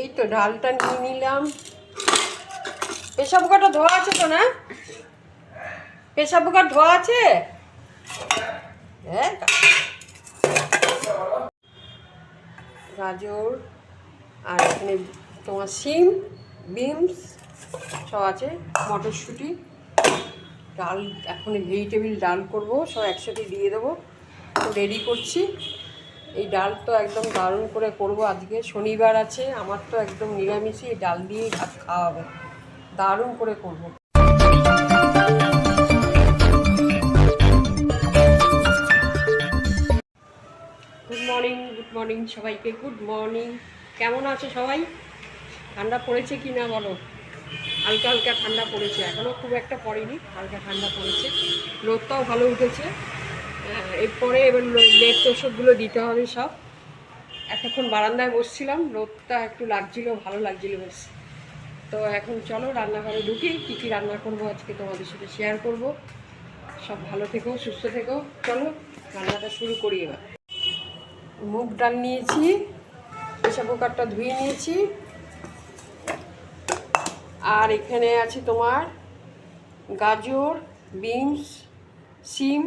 এই তো ডালটা নিয়ে নিলাম। পেশা পোকাটা ধোয়া আছে তো না? পেশা পোকার ধোয়া আছে? হ্যাঁ গাজর আর এখানে তোমার সিম বিনস সব আছে, মটরশুঁটি। ডাল, এখন ভেজিটেবিল ডাল করব, সব একসাথে দিয়ে দেবো। রেডি করছি। এই ডাল তো একদম দারুণ করে করব আজকে। শনিবার আছে, আমার তো একদম নিরামিষই এই ডাল দিয়েই ভাত খাওয়া হবে দারুণ করে করব। গুড মর্নিং গুড মর্নিং সবাইকে গুড মর্নিং কেমন আছো সবাই? ঠান্ডা পড়েছে কি না বলো? হালকা হালকা ঠান্ডা পড়েছে এখনও খুব একটা পড়েনি, হালকা ঠান্ডা পড়েছে। রোদটাও ভালো উঠেছে। এরপরে এবার লেট ওষুধগুলো দিতে হবে সব। এতক্ষণ বারান্দায় বসছিলাম, রোদটা একটু লাগছিল, ভালো লাগছিল বেশ। তো এখন চলো রান্নাঘরে ঢুকি, কী কী রান্না করব আজকে তোমাদের সাথে শেয়ার করব। সব ভালো থেকো, সুস্থ থেকো। চলো রান্নাটা শুরু করি এবার। মুগ ডাল নিয়েছি প্রেশার কুকারটা ধুয়ে নিয়েছি। আর এখানে আছে তোমার গাজর, বিনস, সিম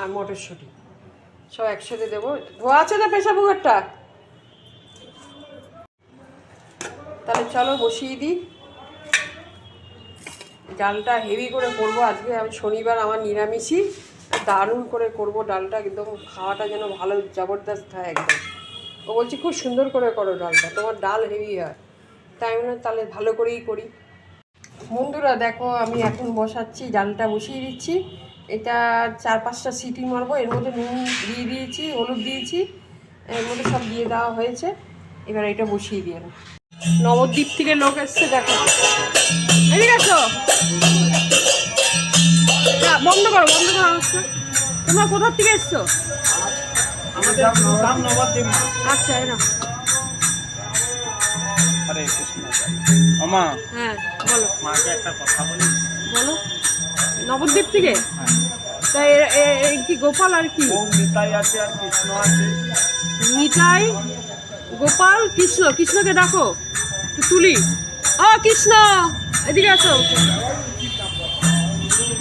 আর মটরশুঁটি। সব একসাথে দেবো। ধোয়া আছে না প্রেশার কুকারটা তাহলে চলো বসিয়ে দিই। ডালটা হেভি করে করব। আজকে আমি শনিবার আমার নিরামিষই। দারুণ করে করব ডালটা। একদম খাওয়াটা যেন ভালো জবরদস্ত হয় একদম। ও বলছি খুব সুন্দর করে করো ডালটা। তোমার ডাল হেভি হয়। তাই বললাম, তাহলে ভালো করেই করি। বন্ধুরা দেখো আমি এখন বসাচ্ছি। ডালটা বসিয়ে দিচ্ছি। এটা চার পাঁচটা সিটি মারবো এর মধ্যে নুন দিয়ে দিয়েছি হলুদ দিয়েছি এর মধ্যে সব দিয়ে দেওয়া হয়েছে। এবার এটা বসিয়ে দিয়ে দেবো। নবদ্বীপ থেকে লোক এসছে দেখো। ঠিক না, বন্ধ করো বন্ধ করো। তোমরা কোথার থেকে এসছো? আচ্ছা এরা হরে কৃষ্ণ। আমা হ্যাঁ বলো। মাকে একটা কথা বলি। বলো। নবদ্বীপ থেকে? হ্যাঁ। তা এ- এ- এই কি গোপাল আর কি? নিতাই আছে আর কৃষ্ণ আছে। নিতাই গোপাল কৃষ্ণ। কৃষ্ণকে ডাকো। তুলি। ও কৃষ্ণ! এদিকে আসো।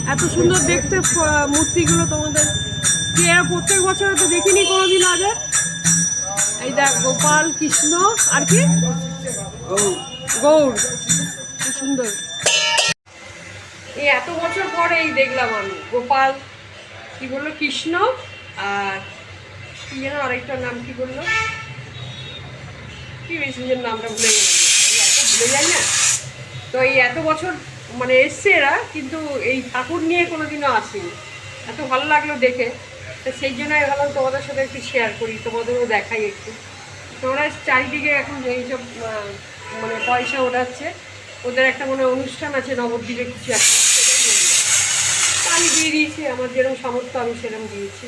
এত সুন্দর দেখতে মূর্তিগুলো তোমাদের। কি প্রত্যেক বছর তো দেখিনি কোনোদিন আগে? এই দেখ গোপাল কৃষ্ণ আর কি? গৌর। কি সুন্দর। এই এত বছর পরে এই দেখলাম আমি। গোপাল, কি বলল? কৃষ্ণ আর কি যেন আরেকটার নাম কি বলল? কি বেশি নিজের নামটা ভুলে গেলাম। এত ভুলে যাই না? তো এই এত বছর মানে এসছে এরা, কিন্তু এই ঠাকুর নিয়ে কোনোদিনও আসেনি। এত ভালো লাগল দেখে। তো সেই জন্য আমি ভাবলাম তোমাদের সাথে একটু শেয়ার করি, তোমাদেরও দেখাই একটু। তোমরা চারিদিকে এখন এইসব মানে পয়সা ওঠাচ্ছে, ওদের একটা মানে অনুষ্ঠান আছে নবদ্বীপে কিছু একটা। আমি দিয়ে দিয়েছি, আমার যেরকম সামর্থ্য, আমি সেরকম দিয়েছি।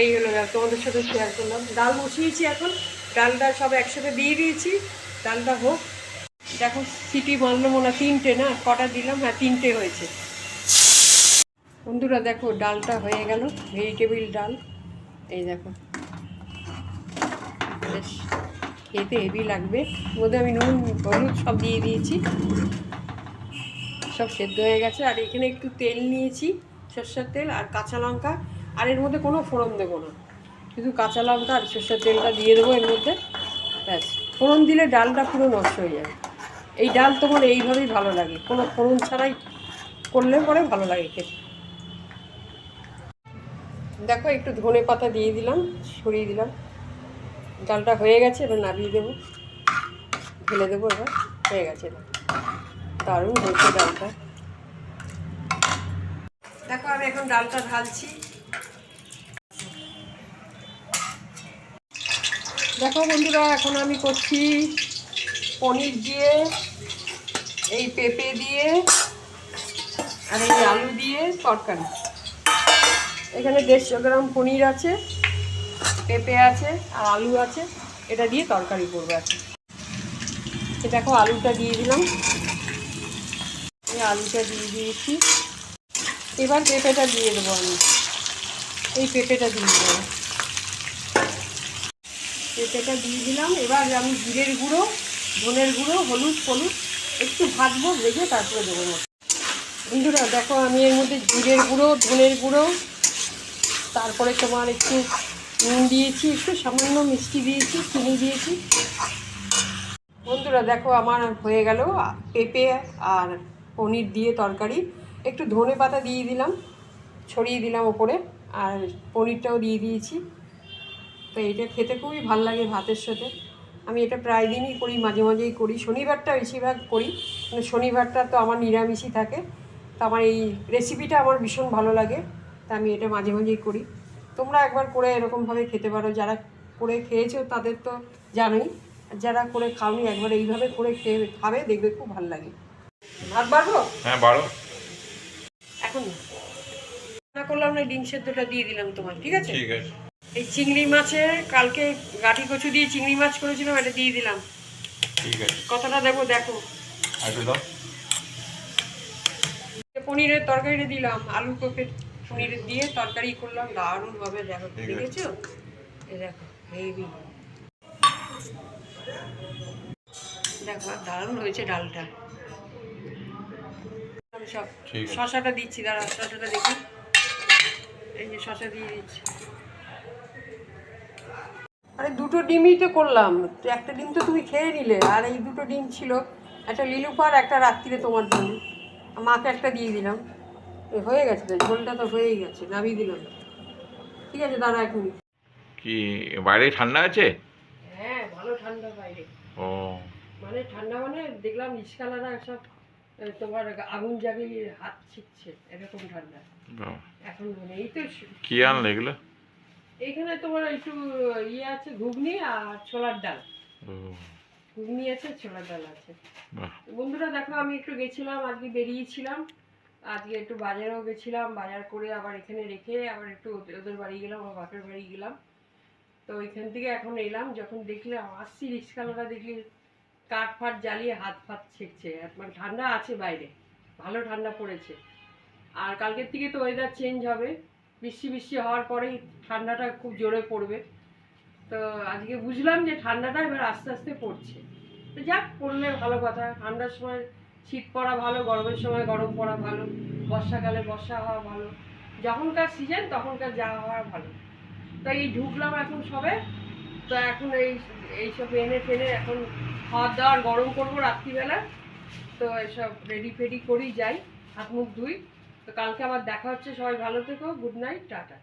এই হলো তোমাদের সাথে শেয়ার করলাম। ডাল বসিয়েছি এখন, ডালটা সব একসাথে দিয়ে দিয়েছি, ডালটা হোক। দেখো, সিটি মারলো মনে তিনটে না, কটা দিলাম? হ্যাঁ তিনটে হয়েছে। বন্ধুরা, দেখো, ডালটা হয়ে গেল ভেজিটেবিল ডাল। এই দেখো। বেশ, খেতে হেভি লাগবে। মধ্যে আমি নুন, হলুদ সব দিয়ে দিয়েছি। সব সেদ্ধ হয়ে গেছে। আর এখানে একটু তেল নিয়েছি, সর্ষের তেল আর কাঁচা লঙ্কা। আর এর মধ্যে কোনো ফোড়ন দেবো না। শুধু কাঁচা লঙ্কা আর সর্ষের তেলটা দিয়ে দেবো এর মধ্যে। ব্যাস। ফোড়ন দিলে ডালটা পুরো নষ্ট হয়ে যাবে। এই ডাল তোমার এইভাবেই ভালো লাগে। কোনো ফোড়ন ছাড়াই করলে পরে ভালো লাগে খেতে। দেখো, একটু ধনে পাতা দিয়ে দিলাম সরিয়ে দিলাম। ডালটা হয়ে গেছে, এবার নামিয়ে দেবো। ঢেলে দেবো এবার। হয়ে গেছে দারুণ হয়েছে ডালটা। দেখো, আমি এখন ডালটা ঢালছি। দেখো বন্ধুরা, এখন আমি করছি পনির দিয়ে, এই পেঁপে দিয়ে, আর এই আলু দিয়ে তরকারি। এখানে দেড়শো গ্রাম পনির আছে, পেঁপে আছে, আর আলু আছে। এটা দিয়ে তরকারি করব আছে দেখো, আলুটা দিয়ে দিলাম। এই আলুটা দিয়ে দিয়েছি। এবার পেঁপেটা দিয়ে দেবো আমি। এই পেঁপেটা দিয়ে দেবো। পেঁপেটা দিয়ে দিলাম। এবার আমি জিরের গুঁড়ো, ধনের গুঁড়ো, হলুদ হলুদ একটু ভাজবো, ভেজে তারপরে দেবো। বন্ধুরা, দেখো আমি এর মধ্যে জিরের গুঁড়ো, ধনের গুঁড়ো, তারপরে তোমার একটু নুন দিয়েছি, একটু সামান্য মিষ্টি দিয়েছি, চিনি দিয়েছি। বন্ধুরা, দেখো আমার হয়ে গেল পেঁপে আর পনির দিয়ে তরকারি। একটু ধনে পাতা দিয়ে দিলাম, ছড়িয়ে দিলাম ওপরে, আর পনিরটাও দিয়ে দিয়েছি। তো এটা খেতে খুবই ভালো লাগে ভাতের সাথে। আমি এটা প্রায় দিনই করি, মাঝে মাঝেই করি। শনিবারটা বেশিরভাগ করি শনিবারটা তো আমার নিরামিষই থাকে। তো আমার এই রেসিপিটা আমার ভীষণ ভালো লাগে, তা আমি এটা মাঝে মাঝেই করি। তোমরা একবার করে এরকমভাবে খেতে পারো। যারা করে খেয়েছো তাদের তো জানোই যারা করে খাওনি একবার এইভাবে করে খেয়ে খাবে, দেখবে খুব ভালো লাগে। ভাত বাড়বো? হ্যাঁ এখন না করলাম না ডিম সেদ্ধটা দিয়ে দিলাম তোমার ঠিক আছে? ঠিক আছে। এই চিংড়ি মাছের কালকে গাঠি কচু দিয়ে চিংড়ি মাছ করেছিলাম এটা দিয়ে দিলাম। ঠিক আছে। কতটা দেবো দেখো। দাও। পনিরের তরকারিটা দিলাম আলু কোপে পনির দিয়ে তরকারি করলাম দারুণ ভাবে দেখো দেখেছ? এই দেখো হেভি। দেখো দারুণ হয়েছে ডালটা। সব শশাটা দিচ্ছি দাঁড়া শশাটা দেখি। এই যে শশা দিয়ে দিচ্ছি। আরে দুটো ডিমই তো করলাম একটা ডিম তো তুমি খেয়ে নিলে আর এই দুটো ডিম ছিল একটা লিলুপার একটা রাত্রিরে তোমার জন্য। মাকে একটা দিয়ে দিলাম। হয়ে গেছে তো ঝোলটা তো হয়েই গেছে নামিয়ে দিলাম। ঠিক আছে দাঁড়া এক মিনিট। কি বাইরে ঠান্ডা আছে? হ্যাঁ ভালো ঠান্ডা বাইরে। ও। মানে ঠান্ডা মানে দেখলাম রিক্সাওয়ালারা সব তোমার আগুন জ্বালিয়ে হাত ছিটছে এরকম ঠান্ডা। এখন মানে এই তো কি আনলে এগুলো? এইখানে তোমার একটু ইয়ে আছে ঘুগনি আর ছোলার ডাল। ঘুগনি আছে ছোলার ডাল আছে। বন্ধুরা দেখো আমি একটু গেছিলাম আজকে বেরিয়েছিলাম। আজকে একটু বাজারেও গেছিলাম বাজার করে আবার এখানে রেখে আবার একটু ওদের- বাড়ি গেলাম আমার বাপের বাড়ি গেলাম। তো ওইখান থেকে এখন এলাম যখন দেখলাম আসছি রিক্সাওয়ালারা দেখলি কাঠ ফাট জ্বালিয়ে হাত ফাত ছেঁকছে। মানে ঠান্ডা আছে বাইরে, ভালো ঠান্ডা পড়েছে। আর কালকের থেকে তো ওয়েদার চেঞ্জ হবে। বৃষ্টি বৃষ্টি হওয়ার পরেই ঠান্ডাটা খুব জোরে পড়বে। তো আজকে বুঝলাম যে ঠান্ডাটা এবার আস্তে আস্তে পড়ছে। তো যাক, পড়লে ভালো কথা। ঠান্ডার সময় শীত পড়া ভালো, গরমের সময় গরম পড়া ভালো। বর্ষাকালে বর্ষা হওয়া ভালো। যখনকার সিজন তখনকার যা হওয়া ভালো। তো এই ঢুকলাম এখন সবে। তো এখন এই, এইসব এনে ফেনে এখন খাওয়ার দাওয়ার গরম করব রাত্রিবেলা। তো এসব রেডি ফেডি করেই যাই, হাত মুখ ধুই। তো কালকে আবার দেখা হচ্ছে, সবাই ভালো থেকো গুড নাইট টাটা।